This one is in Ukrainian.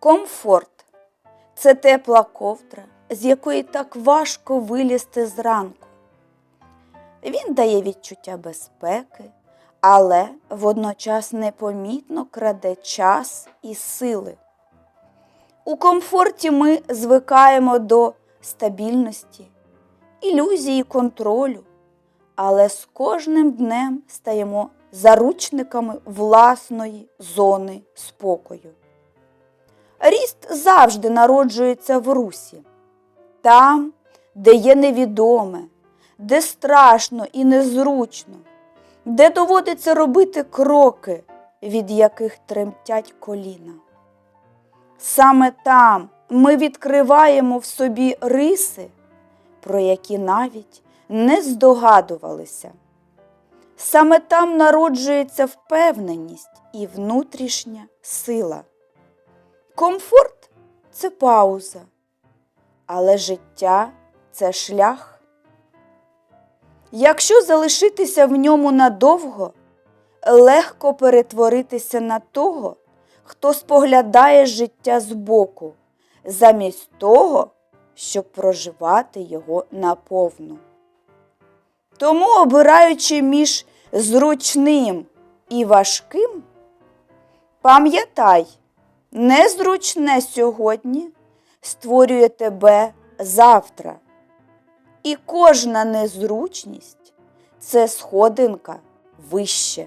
Комфорт це тепла ковдра, з якої так важко вилізти зранку. Він дає відчуття безпеки, але водночас непомітно краде час і сили. У комфорті ми звикаємо до стабільності, ілюзії контролю, але з кожним днем стаємо заручниками власної зони спокою. Ріст завжди народжується в русі, там, де є невідоме, де страшно і незручно, де доводиться робити кроки, від яких тремтять коліна. Саме там ми відкриваємо в собі риси, про які навіть не здогадувалися. Саме там народжується впевненість і внутрішня сила. Комфорт це пауза, але життя це шлях. Якщо залишитися в ньому надовго, легко перетворитися на того, хто споглядає життя збоку, замість того, щоб проживати його наповну. Тому, обираючи між зручним і важким, пам'ятай, незручне сьогодні створює тебе завтра. І кожна незручність це сходинка вище.